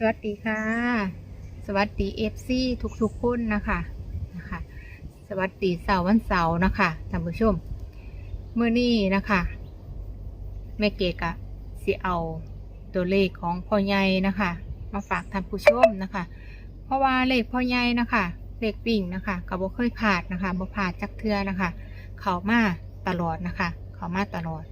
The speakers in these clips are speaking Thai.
สวัสดีค่ะ สวัสดีเอฟซีทุกๆคนนะคะนะคะ สวัสดีเสาร์วันเสาร์นะคะท่านผู้ชมเมื่อนี้นะคะแม่เกกะสิเอาตัวเลขของพ่อใหญ่นะคะ มาฝากท่านผู้ชมนะคะ เพราะว่าเลขพ่อใหญ่นะคะเลขวิ่งนะคะก็บ่เคยผ่านนะคะบ่ผ่านจักเทือนะคะ เขามาตลอดนะคะ เขามาตลอด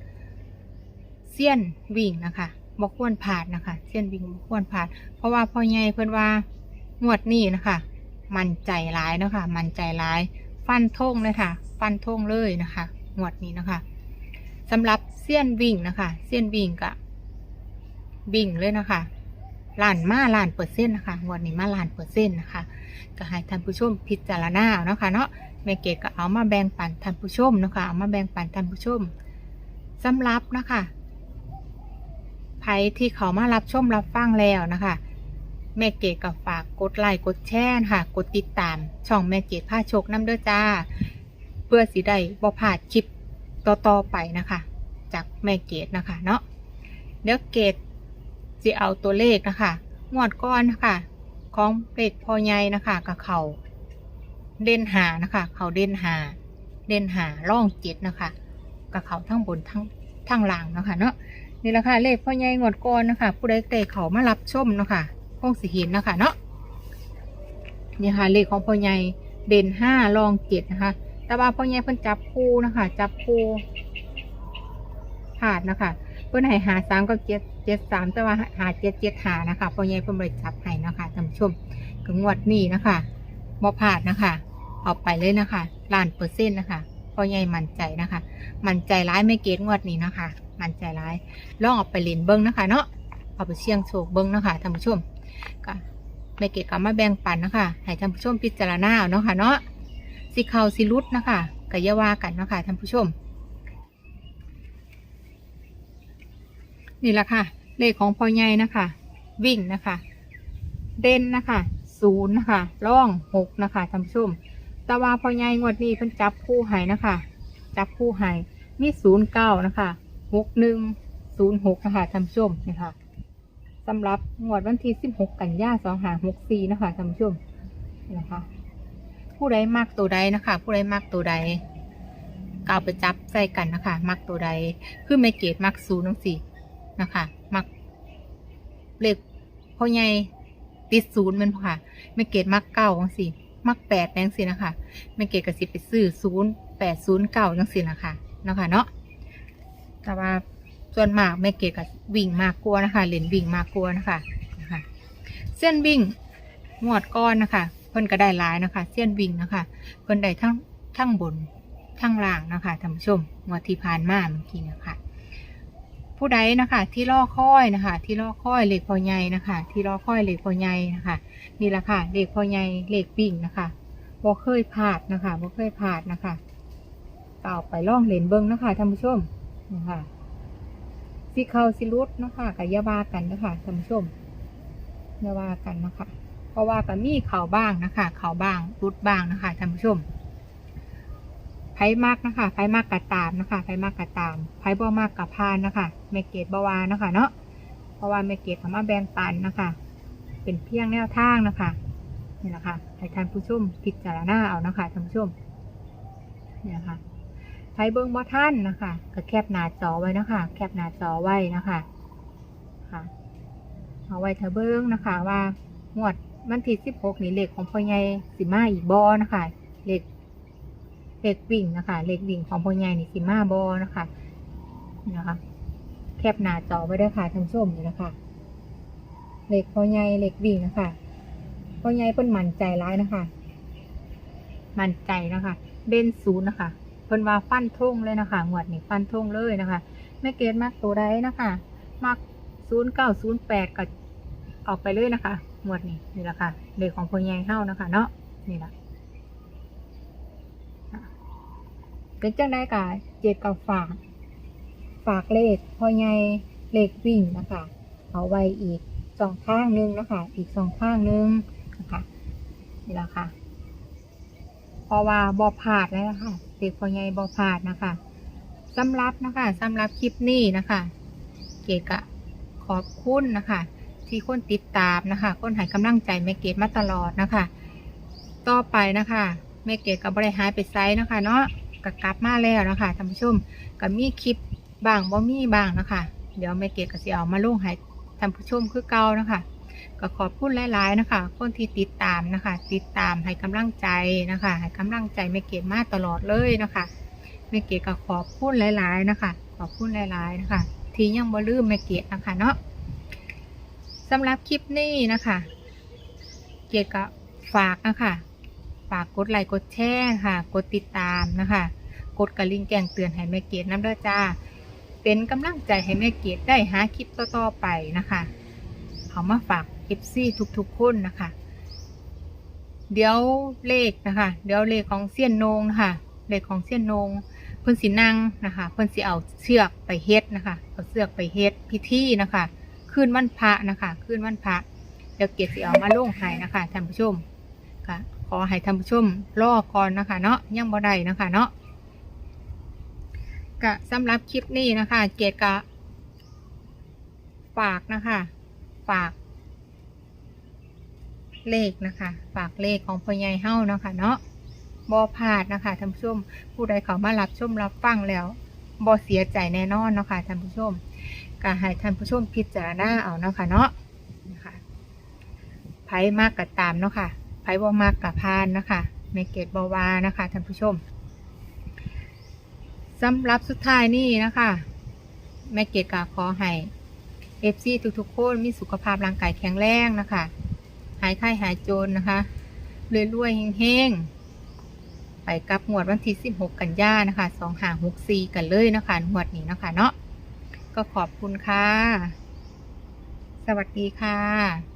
เสี้ยนวิ่งนะคะ บ่ควรผ่านนะคะ เสี้ยนวิ่งบ่ควรผ่าน เพราะว่าพ่อใหญ่เพิ่อนว่างวดนี้นะคะ มันใจร้ายนะคะ มันใจร้าย ฟันธงเลยค่ะ ฟันธงเลยนะคะ งวดนี้นะคะสำหรับเสี้ยนวิ่งนะคะ เสี้ยนวิ่งกะวิ่งเลยนะคะล้านมาล้านเปอร์เซ็นต์นะคะงวดนี้มาล้านเปอร์เซ็นต์นะคะก็ให้ท่านผู้ชมพิจารณาเอานาะคะเนาะแม่เกดก็เอามาแบ่งปันท่านผู้ชมนะคะเอามาแบ่งปันท่านผู้ชมสำหรับนะคะ ผที่เขามารับชมรับฟังแล้วนะคะ แม่เกดก็ฝากกดไลค์กดแชร์ค่ะ กดติดตาม ช่องแม่เกดผ้าโชคน้ำเด้อจ้า เพื่อสิได้บ่พลาดคลิปต่อๆไปนะคะ จากแม่เกดนะคะเนาะเดี๋ยวเกดจะเอาตัวเลขนะคะงวดก้อนนะคะของเลขพอใหญ่นะคะกับเขาเด่นหานะคะ เขาเด่นหา เด่นหาร่องเจ็ดนะคะกับเขาทั้งบนทั้งทั้งล่างนะคะเนาะ นี่แหละค่ะเลขพ่อใหญ่งวดก้อนนะคะ ผู้ใดเตะเขามารับชมเนาะคะคงสิเห็นนะคะเนาะนี่ค่ะเลขของพ่อใหญ่เด่นห้ารองเจ็ดนะคะ แต่ว่าพ่อใหญ่เพิ่นจับคู่นะคะ จับคู่ผ่านนะคะเพิ่นให้หาสามกับเจ็ดเจ็ดสามแต่ว่าหาเจ็ดเจ็ดหานะคะพ่อใหญ่เพิ่นบริจับให้นะคะท่านผู้ชมก็งวดนี้นะคะบ่พลาดนะคะเอาไปเลยนะคะล้านเปอร์เซ็นต์นะคะพ่อใหญ่มั่นใจนะคะ มั่นใจร้ายไม่เกตงวดนี้นะคะ มันใจร้ายลองเอาไปเล่นเบิ้งนะคะ เนาะเอาไปเสี่ยงโชคเบิ้งนะคะท่านผู้ชมก็แม่เกดก็มาแบ่งปันนะคะให้ท่านผู้ชมพิจารณาเนาะค่ะเนาะสิเขาสิรุดนะคะก็อย่าว่ากันเนาะค่ะท่านผู้ชม นี่แหละค่ะ เลขของพ่อใหญ่นะคะ วิ่งนะคะ เด่นนะคะศูนย์นะคะร่องหกนะคะท่านผู้ชมต่ว่าพ่อใหญ่งวดนี้เพิ่นจับคู่ให้นะคะ จับคู่ให้มีศูนย์เก้านะคะ หกหนึ่งศูนย์หกนะคะท่านผู้ชมนี่ค่ะสำหรับงวดวันที่สิบหกกันยาสองหาหกสี่นะคะท่านผู้ชมนะคะ ผู้ใดมักตัวใดนะคะ ผู้ใดมักตัวใดก็เอาไปจับใส่กันนะคะ มักตัวใดคือไม่เกตมักศูนย์ทั้งสี่นะคะ มักเลขพ่อใหญ่ติดศูนย์มันค่ะไม่เกตมักเก้าจังสิมักแปดจังสินะคะไม่เกตกระสิบไปซื้อศูนย์แปดศูนย์เก้าจังสินะคะนะคะเนาะ แต่ว่าส่วนมากไม่เกตกับวิ่งมากกลัวนะคะเล่นวิ่งมากกลัวนะคะนะคะเส้นวิ่งงวดก้อนนะคะ เพิ่นก็ได้หลายนะคะ เส้นวิ่งนะคะ เพิ่นได้ทั้งทั้งบนทั้งล่างนะคะท่านผู้ชมงวดที่ผ่านมาเมื่อกี้นะคะผู้ใดนะคะที่ล่อค่อยนะคะ ที่ล่อค่อยเหล็กพอใหญ่นะคะ ที่ล่อค่อยเหล็กพอใหญ่นะคะนี่แหละค่ะเหล็กพอใหญ่เหล็กวิ่งนะคะบ่เคยพลาดนะคะบ่เคยพลาดนะคะก็เอาไปล่องเลนเบิ้งนะคะท่านผู้ชม นะคะสิเขาสิรุดนะคะกับยาบากันนะคะท่านผู้ชมยาบากันนะคะเพราะว่ากับมีเขาบ้างนะคะเขาบ้างรุดบ้างนะคะท่านผู้ชมไพ่มากนะคะไพ่มากกระตามนะคะไพ่มากกระตามไพ่บ่มากกระพานนะคะเมเกตบวานะคะเนาะเพราะว่าเมเกตทำมารถแบ่งปันนะคะ เป็นเพียงแนวทางนะคะนี่แหละค่ะให้ท่านผู้ชมพิจารณาเอานะคะท่านผู้ชมนี่นะคะ ไพ่เบิ้งบ่ท่านนะคะก็แคบหน้าจอไว้นะคะ แคบหน้าจอไว้นะคะค่ะเอาไว้เธอเบิ้งนะคะ ว่างวดวันที่สิบหกนี่เลขของพ่อใหญ่สิมาอีกบอนะคะเลขเลขวิ่งนะคะเลขวิ่งของพ่อใหญ่นี่สิมาบอนะคะนะคะ แคปหน้าจอไว้ด้วยค่ะท่านผู้ชมนี่นะคะเหลขพ่อใหญ่เลขวิ่งนะคะพ่อใหญ่เพิ่นมั่นใจร้ายนะคะ มั่นใจนะคะ เด่นศูนย์นะคะ เพิ่นว่าฟันท่งเลยนะคะงวดนี้ฟันท่งเลยนะคะไม่เกณฑ์มากตัวใดนะคะมากศูนย์เก้าศูนย์แปดก็ออกไปเลยนะคะงวดนี้นี่แหละค่ะเลขของพ่อใหญ่เข้านะคะเนาะนี่แหละเป็นจังได้กะเจ็ดกับฝากฝากเลขพ่อใหญ่เลขวิ่งนะคะ เอาไว้อีกสองข้างหนึงนะคะ อีกสองข้างหนึงนะคะนี่แหละค่ะเพราะว่าบอพลาดแล้วนะคะ เด็กพอใหญ่บอพลาดนะคะสำหรับนะคะสำหรับคลิปนี้นะคะ เกดกะขอบคุณนะคะ ที่คนติดตามนะคะคนให้กำลังใจแม่เกดมาตลอดนะคะ ต่อไปนะคะแม่เกดกับบริหายไปไซส์นะคะเนาะก็กลับมาแล้วนะคะท่านผู้ชมก็มีคลิปบางบ่มีบางนะคะ เดี๋ยวแม่เกดก็สิเอามาลงให้ท่านผู้ชมคือเก่านะคะ ก็ขอบคุณหลาย ๆ นะคะ คนที่ติดตามนะคะ ติดตามให้กำลังใจนะคะให้กำลังใจแม่เกดมาตลอดเลยนะคะแม่เกดก็ขอบคุณหลาย ๆ นะคะ ขอบคุณหลาย ๆ นะคะ ที่ยังบ่ลืมแม่เกดนะคะเนาะสำหรับคลิปนี้นะคะ เกดก็ฝากนะคะฝากกดไลค์กดแชร์ค่ะ กดติดตามนะคะ กดกระลิ่งแจ้งเตือนให้แม่เกดน้ำเด้อจ้า เป็นกำลังใจให้แม่เกดได้หาคลิปต่อๆไปนะคะ เอามาฝาก FC ทุกๆคนนะคะ เดี๋ยวเลขนะคะ เดี๋ยวเลขของเสี้ยนนงนะคะเลขของเสี้ยนนงเพิ่นสินั่งนะคะ เพิ่นสิเอาเชือกไปเฮ็ดนะคะ เอาเชือกไปเฮ็ดพิธีนะคะคืนวันพระนะคะคืนวันพระเดี๋ยวเกดสิเอามาลงให้นะคะท่านผู้ชมค่ะขอให้ท่านผู้ชมรอก่อนนะคะ เนาะยังบ่ได้นะคะเนาะก็สำหรับคลิปนี้นะคะ เกดก็ฝากนะคะ ฝาก เลขนะคะ ฝากเลขของพ่อใหญ่เฮ้านะคะเนาะบอพลาดนะคะท่านผู้ชม ผู้ใดเขามารับชมรับฟังแล้วบอเสียใจแน่นอนเนาะคะท่านผู้ชมก็ให้ท่านผู้ชมพิจารณาเอาเนาะค่ะเนาะนะคะไผมากกับตามเนาะค่ะไผบ่มากกับพานนะคะไม่เกตบอวานะคะท่านผู้ชมสำหรับสุดท้ายนี่นะคะแม่เกดก็ขอให้ ฟซีทุกๆคนมีสุขภาพร่างกายแข็งแรงนะคะ หายไข้หายโจรนะคะรวยๆเฮงๆ ไปกับงวดวันที่ 16 กันยานะคะ2หา6 4กันเลยนะคะงวดนี้นะคะเนาะก็ขอบคุณค่ะ สวัสดีค่ะ